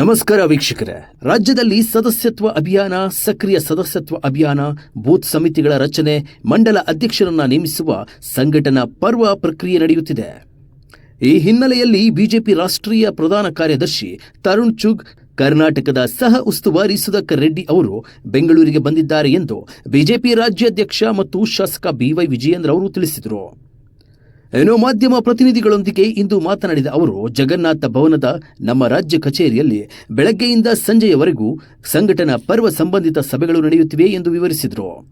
ನಮಸ್ಕಾರ ವೀಕ್ಷಕರೇ. ರಾಜ್ಯದಲ್ಲಿ ಸದಸ್ಯತ್ವ ಅಭಿಯಾನ, ಸಕ್ರಿಯ ಸದಸ್ಯತ್ವ ಅಭಿಯಾನ, ಬೂತ್ ಸಮಿತಿಗಳ ರಚನೆ, ಮಂಡಲ ಅಧ್ಯಕ್ಷರನ್ನ ನೇಮಿಸುವ ಸಂಘಟನಾ ಪರ್ವ ಪ್ರಕ್ರಿಯೆ ನಡೆಯುತ್ತಿದೆ. ಈ ಹಿನ್ನೆಲೆಯಲ್ಲಿ ಬಿಜೆಪಿ ರಾಷ್ಟ್ರೀಯ ಪ್ರಧಾನ ಕಾರ್ಯದರ್ಶಿ ತರುಣ್ ಚುಗ್, ಕರ್ನಾಟಕದ ಸಹ ಉಸ್ತುವಾರಿ ಸುಧಾಕರ್ ರೆಡ್ಡಿ ಅವರು ಬೆಂಗಳೂರಿಗೆ ಬಂದಿದ್ದಾರೆ ಎಂದು ಬಿಜೆಪಿ ರಾಜ್ಯಾಧ್ಯಕ್ಷ ಮತ್ತು ಶಾಸಕ ಬಿವೈ ವಿಜಯೇಂದ್ರ ಅವರು ತಿಳಿಸಿದರು. ಏನೋ ಮಾಧ್ಯಮ ಪ್ರತಿನಿಧಿಗಳೊಂದಿಗೆ ಇಂದು ಮಾತನಾಡಿದ ಅವರು, ಜಗನ್ನಾಥ ಭವನದ ನಮ್ಮ ರಾಜ್ಯ ಕಚೇರಿಯಲ್ಲಿ ಬೆಳಗ್ಗೆಯಿಂದ ಸಂಜೆಯವರೆಗೂ ಸಂಘಟನಾ ಪರ್ವ ಸಂಬಂಧಿತ ಸಭೆಗಳು ನಡೆಯುತ್ತಿವೆ ಎಂದು ವಿವರಿಸಿದರು.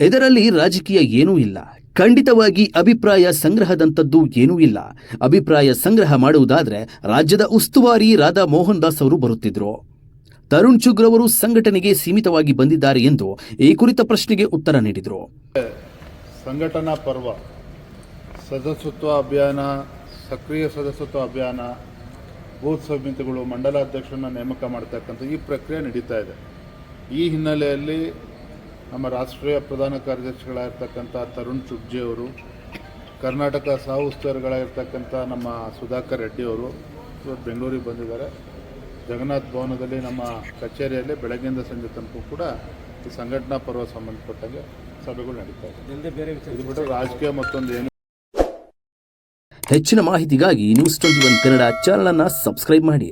ಇದರಲ್ಲಿ ರಾಜಕೀಯ ಏನೂ ಇಲ್ಲ. ಖಂಡಿತವಾಗಿ ಅಭಿಪ್ರಾಯ ಸಂಗ್ರಹದಂಥದ್ದು ಏನೂ ಇಲ್ಲ. ಅಭಿಪ್ರಾಯ ಸಂಗ್ರಹ ಮಾಡುವುದಾದರೆ ರಾಜ್ಯದ ಉಸ್ತುವಾರಿ ರಾಧಾ ಮೋಹನ್ ದಾಸ್ ಅವರು ಬರುತ್ತಿದ್ದರು ತರುಣ್ ಚುಗ್ರವರು ಸಂಘಟನೆಗೆ ಸೀಮಿತವಾಗಿ ಬಂದಿದ್ದಾರೆ ಎಂದು ಈ ಕುರಿತ ಪ್ರಶ್ನೆಗೆ ಉತ್ತರ ನೀಡಿದರು. ಸಂಘಟನಾ ಪರ್ವ ಸದಸ್ಯತ್ವ ಅಭಿಯಾನ ಸಕ್ರಿಯ ಸದಸ್ಯತ್ವ ಅಭಿಯಾನ ಬೂತ್ ಸಮಿತಿಗಳು ಮಂಡಲಾಧ್ಯಕ್ಷರನ್ನ ನೇಮಕ ಮಾಡ್ತಕ್ಕಂಥ ಈ ಪ್ರಕ್ರಿಯೆ ನಡೀತಾ ಇದೆ. ಈ ಹಿನ್ನೆಲೆಯಲ್ಲಿ ನಮ್ಮ ರಾಷ್ಟ್ರೀಯ ಪ್ರಧಾನ ಕಾರ್ಯದರ್ಶಿಗಳಾಗಿರ್ತಕ್ಕಂಥ ತರುಣ್ ಚುಗ್ಜಿ ಅವರು ಕರ್ನಾಟಕ ಸಹ ಉಸ್ತುವಾರಿಗಳಾಗಿರ್ತಕ್ಕಂಥ ನಮ್ಮ ಸುಧಾಕರ್ ರೆಡ್ಡಿ ಅವರು ಇವತ್ತು ಬೆಂಗಳೂರಿಗೆ ಬಂದಿದ್ದಾರೆ. ಜಗನ್ನಾಥ್ ಭವನದಲ್ಲಿ ನಮ್ಮ ಕಚೇರಿಯಲ್ಲಿ ಬೆಳಗ್ಗೆಯಿಂದ ಸಂಜೆ ತನಕ ಕೂಡ ಈ ಸಂಘಟನಾ ಪರ್ವ ಸಂಬಂಧಪಟ್ಟಂಗೆ ಸಭೆಗಳು ನಡೀತಾ ಇದೆ. ಇದು ಬಿಟ್ಟರೆ ರಾಜಕೀಯ ಮತ್ತೊಂದು ಏನು ಹೆಚ್ಚಿನ ಮಾಹಿತಿಗಾಗಿ news twenty one Kannada channel ಅನ್ನು ಸಬ್ಸ್ಕ್ರೈಬ್ ಮಾಡಿ.